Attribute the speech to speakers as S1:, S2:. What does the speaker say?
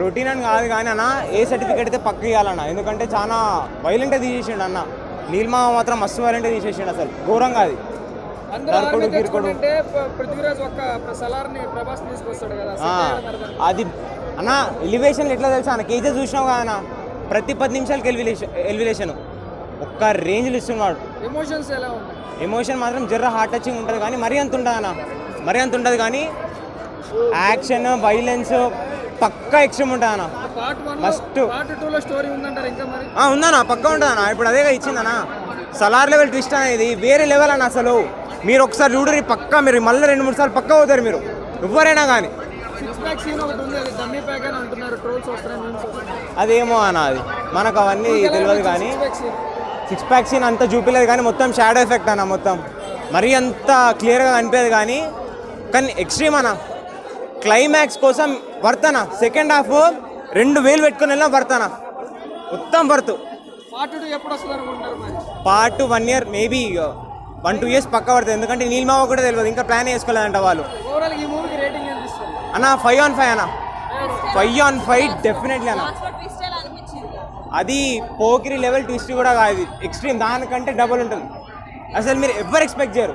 S1: Routine అని కాదు కానీ అన్న ఏ సర్టిఫికేట్ అయితే పక్క ఇవ్వాలన్న ఎందుకంటే చాలా వైలెంట్గా తీసేసిండు అన్న. నీల్మా మాత్రం మస్తు వైలెంట్గా తీసేసిండు అసలు. ఘోరంగా అది.
S2: పృథ్వీరాజ్ ఒక్క సలార్ని ప్రభాస్ తీసుకొస్తాడు కదా
S1: అది అన్న ఎలివేషన్ ఎట్లా తెలుసా అన్న? కేజీ చూసినావు కదా అన్న? ప్రతి పది నిమిషాలకి ఎలివేషన్ ఎలివేషన్ ఒక్క రేంజ్లు ఇస్తున్నాడు.
S2: ఎమోషన్స్ ఎలా
S1: ఎమోషన్ మాత్రం జర్ర హార్ట్ టచింగ్ ఉంటుంది కానీ మరీ అంత ఉంటుంది అన్న. మరీ అంత ఉంటుంది కానీ యాక్షన్ వైలెన్స్ పక్కా ఎక్స్ట్రీమ్ ఉంటుంది అన్న
S2: part one
S1: Must.
S2: Part two లో స్టోరీ ఉందంటారు ఇంకా మరి?
S1: ఆ, ఉందన్న పక్కా ఉంటుందన్న. ఇప్పుడు అదేగా ఇచ్చిందన్న సలార్ లెవెల్ ట్విస్ట్ అనేది వేరే లెవెల్ అన్న అసలు. మీరు ఒకసారి చూడరు పక్కా మీరు మళ్ళీ రెండు మూడు సార్లు పక్కా అవుతారు మీరు. ఎవరైనా కానీ. అదేమో అన్న అది. మనకు అవన్నీ తెలియదు కానీ. సిక్స్ ప్యాక్ సీన్ అంత చూపించలేదు కానీ మొత్తం షాడో ఎఫెక్ట్ అన్న మొత్తం. మరీ అంత క్లియర్గా కనిపించదు కానీ. కానీ ఎక్స్ట్రీమ్ అన్న. క్లైమాక్స్ కోసం వర్తన సెకండ్ హాఫ్ రెండు వేలు పెట్టుకుని వెళ్ళినా వర్తన. మొత్తం worth.
S2: Part
S1: one year maybe one two years పక్క పడుతుంది. ఎందుకంటే నీల్మావ కూడా తెలియదు. ఇంకా ప్లాన్ వేసుకోలేదంట వాళ్ళు.
S2: ఓవరాల్ ఈ మూవీకి రేటింగ్ ఎంత ఇస్తారు
S1: అన్న ఫైవ్ ఆన్ ఫైవ్ అన్న. ఫైవ్ ఆన్ ఫైవ్ డెఫినెట్లీ అన్న. అది పోకిరి లెవెల్ ట్విస్ట్ కూడా కాదు. ఎక్స్ట్రీమ్ దానికంటే డబుల్ ఉంటుంది. అసలు మీరు ఎవరు ఎక్స్పెక్ట్ చేయరు.